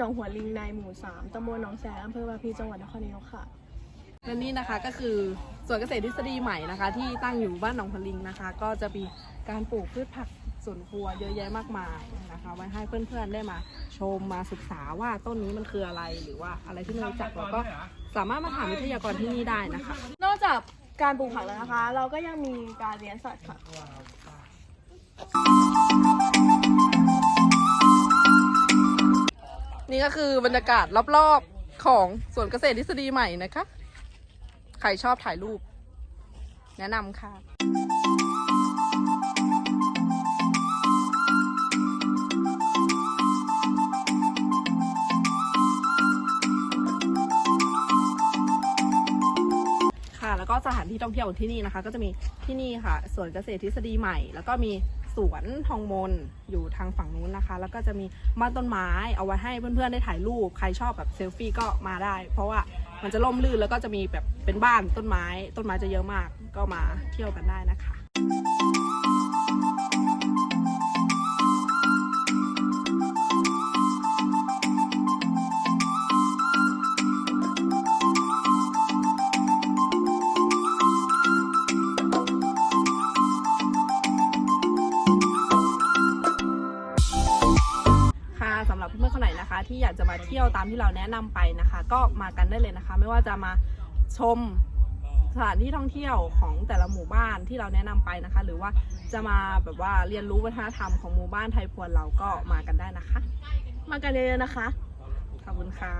ลิงในหมู่ 3ตำบลหนองแสงอำเภอบางพลีจังหวัดนครนายกค่ะและนี่นะคะก็คือสวนเกษตรทฤษฎีใหม่นะคะ ที่ตั้งอยู่บ้านหนองพลิงนะคะ ก็จะมีการปลูกพืชผักสวนครัวเยอะแยะมากมายนะคะไว้ให้เพื่อนๆได้มาชมมาศึกษาว่าต้นนี้มันคืออะไรหรือว่าอะไรที่ไม่รู้จักเราก็สามารถมาถามวิทยากรที่นี่ได้นะคะ นอกจากการปลูกผักแล้วนะคะ เราก็ยังมีการเลี้ยงสัตว์ค่ะ ก็คือบรรยากาศรอบๆของสวนเกษตรทฤษฎีใหม่นะคะ ใครชอบถ่ายรูป แนะนำค่ะค่ะแล้วก็สถานที่ท่องเที่ยวของที่นี่นะคะ ก็จะมีที่นี่ค่ะสวนเกษตรทฤษฎีใหม่ แล้วก็มี สวนทองมนอยู่ทางฝั่งนู้นนะคะ แล้วก็จะมีบ้านต้นไม้เอาไว้ให้เพื่อนๆได้ถ่ายรูปใครชอบแบบเซลฟี่ก็มาได้ เพราะว่ามันจะร่มรื่นแล้วก็จะมีแบบเป็นบ้านต้นไม้ ต้นไม้จะเยอะมากก็มาเที่ยวกันได้นะคะค่ะ ที่อยากจะมาเที่ยวตามที่เราแนะนำไปนะคะ ก็มากันได้เลยนะคะ ไม่ว่าจะมาชมสถานที่ท่องเที่ยวของแต่ละหมู่บ้านที่เราแนะนำไปนะคะ หรือว่าจะมาแบบว่าเรียนรู้วัฒนธรรมของหมู่บ้านไทยพวนเราก็มากันได้นะคะ มากันเยอะๆนะคะขอบคุณค่ะ